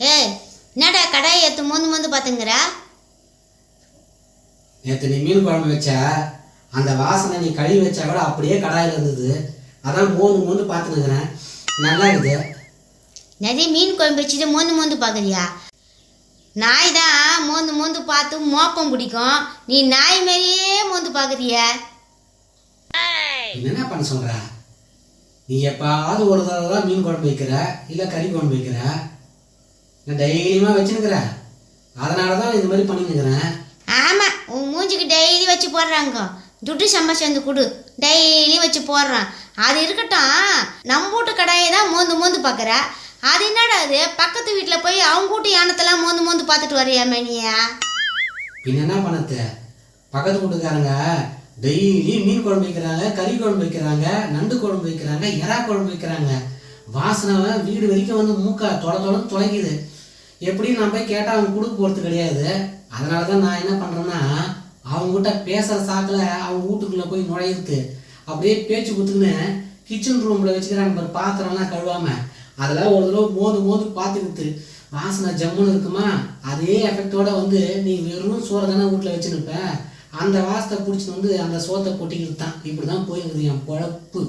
ஏய் என்னடா கடாயை ஏற்று மோந்து மோந்து பார்த்துங்கிற? நேற்று நீ மீன் குழம்பு வச்ச அந்த வாசனை நீ கழுவி வச்சா கூட அப்படியே கடாயில் இருந்தது. அதான் மோந்து மோந்து பார்த்துனுக்குறேன். நல்லா இருக்குது. நிறைய மீன் குழம்பு வச்சுட்டு மோந்து மோந்து பார்க்குறியா? நாய் தான் மோந்து மோந்து பார்த்து மோப்பம் பிடிக்கும். நீ நாய் மாதிரியே மோந்து பார்க்குறிய. என்ன பண்ண சொல்ற? நீ எப்பாவது ஒரு தடவை தான் மீன் குழம்பு வைக்கிற இல்லை கறி குழம்பு வைக்கிற? நான் தைரியமாக வச்சுன்னுக்குற அதனால தான் இது மாதிரி பண்ணினுக்கிறேன். ஆமாம் உன் மூஞ்சிக்கு டெய்லி வச்சு போடுறாங்க. துட்டு சம்பாதிச்சு வந்து கொடு. டெய்லி வச்சு போடுறான். அது இருக்கட்டும். நம்ம வீட்டு கடாயை தான் மோந்து மோந்து பார்க்குற அது என்னடா அது பக்கத்து வீட்டில் போய் அவங்க வீட்டு யானத்தெல்லாம் மோந்து மோந்து பார்த்துட்டு வரையா மேனியா? பின்ன என்ன பண்ணது பக்கத்து வீட்டுக்காரங்க டெய்லி மீன் குழம்பு வைக்கிறாங்க கறி குழம்பு வைக்கிறாங்க நண்டு குழம்பு வைக்கிறாங்க எறா குழம்பு வைக்கிறாங்க. வாசனை வீடு வரைக்கும் வந்து மூக்கா தொலை தொலைன்னு தொலைக்குது. எப்படி நான் போய் கேட்டால் அவங்க கொடுக்க போகிறது கிடையாது. அதனால தான் நான் என்ன பண்ணுறேன்னா அவங்ககிட்ட பேசுகிற சாக்கில் அவங்க வீட்டுக்குள்ளே போய் நுழையிறது. அப்படியே பேச்சு கொடுத்துக்கின்னு கிச்சன் ரூமில் வச்சுக்கிறாங்க பாரு பாத்திரம்லாம் கழுவாம. அதெல்லாம் ஒரு தடவை மோது மோது பார்த்துக்கிட்டு வாசனை ஜம்முன்னு இருக்குமா? அதே எஃபெக்டோட வந்து நீ வெறும் சோறை தானே வீட்டில் வச்சுருப்ப அந்த வாசத்தை பிடிச்சிட்டு வந்து அந்த சோத்தை கொட்டிக்கிட்டு தான். இப்படி தான் போயிருக்குது என் பொழப்பு.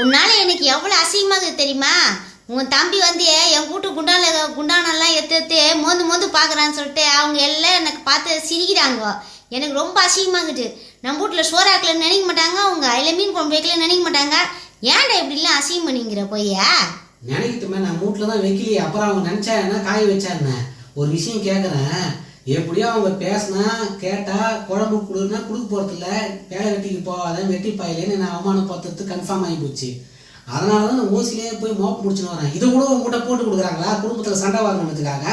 உன்னால எனக்கு எவ்வளோ அசிங்கமாக தெரியுமா? உன் தம்பி வந்து என் வீட்டு குண்டான குண்டானெல்லாம் எடுத்து எடுத்து மோந்து மோந்து பார்க்குறான்னு சொல்லிட்டு அவங்க எல்லாம் எனக்கு பார்த்து சிரிக்கிறாங்க. எனக்கு ரொம்ப அசிங்கமாகுது. நம்ம வீட்டில் சோறாக்கலன்னு நினைக்க மாட்டாங்க. அவங்க அதில் மீன் குழம்பு வைக்கல நினைக்க மாட்டாங்க. ஏன்டா இப்படிலாம் அசிங்கம் பண்ணிங்கிற பொய்யா நினைக்கிட்டுமே நான் வீட்டில் தான் வைக்கலையே. அப்புறம் அவங்க நினச்சா என்ன? காய வச்சா என்ன? ஒரு விஷயம் கேட்குறேன் எப்படியோ அவங்க பேசினா கேட்டால் குழம்பு கொடுன்னா கொடுக்க போகிறதில்ல வேலை வெட்டிக்கு போகாத வெட்டி பாயிலேன்னு நான் அவமானப்படுத்துறது கன்ஃபார்ம் ஆகி போச்சு. அதனால தான் ஓசிலேயே போய் மோப்பம் முடிச்சுன்னு வரேன். இது கூட உங்ககிட்ட போட்டு கொடுக்குறாங்களா? குடும்பத்தில் சண்டை வரணுன்றதுக்காக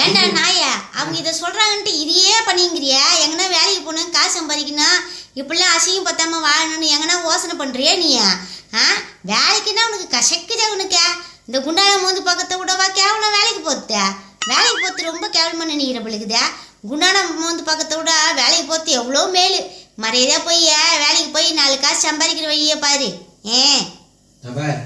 ஏன்டா நாயா? அவங்க இதை சொல்கிறாங்கன்ட்டு இதையே பண்ணிங்கிறியா? எங்கன்னா வேலைக்கு போகணும் காசு சம்பாதிக்கணும் இப்படிலாம் அசிங்கம் பத்தாம வாழணும்னு எங்கன்னா யோசனை பண்ணுறியா நீ ஆ? வேலைக்குன்னா உனக்கு கசக்குதே உனக்கு. இந்த குண்டான மோந்து பக்கத்தை விடவா கேவலம் வேலைக்கு போத்த? வேலைக்கு போத்து ரொம்ப கேவலமாக நினைக்கிற பிள்ளைக்குதே. குண்டான மோந்து பக்கத்தை விட வேலைக்கு போத்து எவ்வளோ மேலு. மறையதா போய் வேலைக்கு போய் நாலு காசு சம்பாதிக்கிற வழியை பாரு. ஏன்? தபார்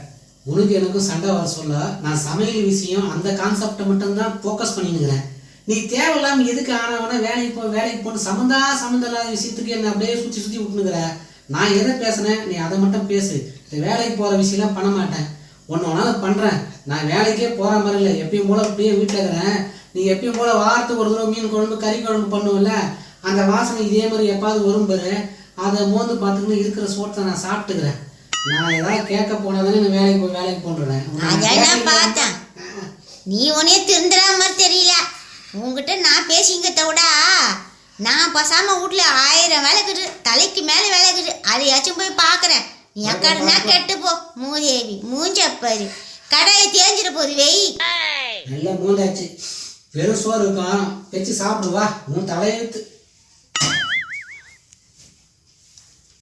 உனக்கு எனக்கும் சண்டை வர சொல்ல நான் சமையல் விஷயம் அந்த கான்செப்டை மட்டும்தான் ஃபோக்கஸ் பண்ணினுக்கிறேன். நீ தேவையில்லாமல் எதுக்கு ஆனவனா வேலைக்கு போ வேலைக்கு போகணும் சம்மந்தா சம்மந்தம் இல்லாத விஷயத்துக்கு என்னை அப்படியே சுற்றி சுற்றி விட்டுனுக்குற. நான் எதை பேசுனேன் நீ அதை மட்டும் பேசு. இந்த வேலைக்கு போகிற விஷயம்லாம் பண்ண மாட்டேன். ஒன்று ஒன்றாலும் பண்ணுறேன் நான் வேலைக்கே போகிற மாதிரி இல்லை. எப்பயும் போல அப்படியே வீட்டில் இருக்கிறேன். நீ எப்பயும் போல வாரத்துக்கு ஒரு தடவை மீன் குழம்பு கறி குழம்பு பண்ணுவோம்ல அந்த வாசனை இதே மாதிரி எப்பாவது வரும் பாரு. அதை மோந்து பார்த்துக்கின்னு இருக்கிற சோத்தை நான் சாப்பிட்டுக்கிறேன். நான் ஏதாவது கேட்க போனாதானே நான் வேலைக்கு போய் வேலைக்கு போன்றேன் பார்த்தேன். நீ உனே திருந்துற மாதிரி தெரியல. உங்ககிட்ட நான் பேசிங்கிறத விட நான் பசாம வீட்ல ஆயிரம் வேலை இருக்குது தலைக்கு மேலே வேலை அதையாச்சும் போய் பார்க்குறேன். நீ அக்காடுனா கெட்டு போ மூதேவி மூஞ்சப்பாரு கடையை தேஞ்சிட போகுது வெய் நல்லா மூந்தாச்சு வெறும் சோறு இருக்கும் வச்சு சாப்பிடு வா. உன் தலையெழுத்து.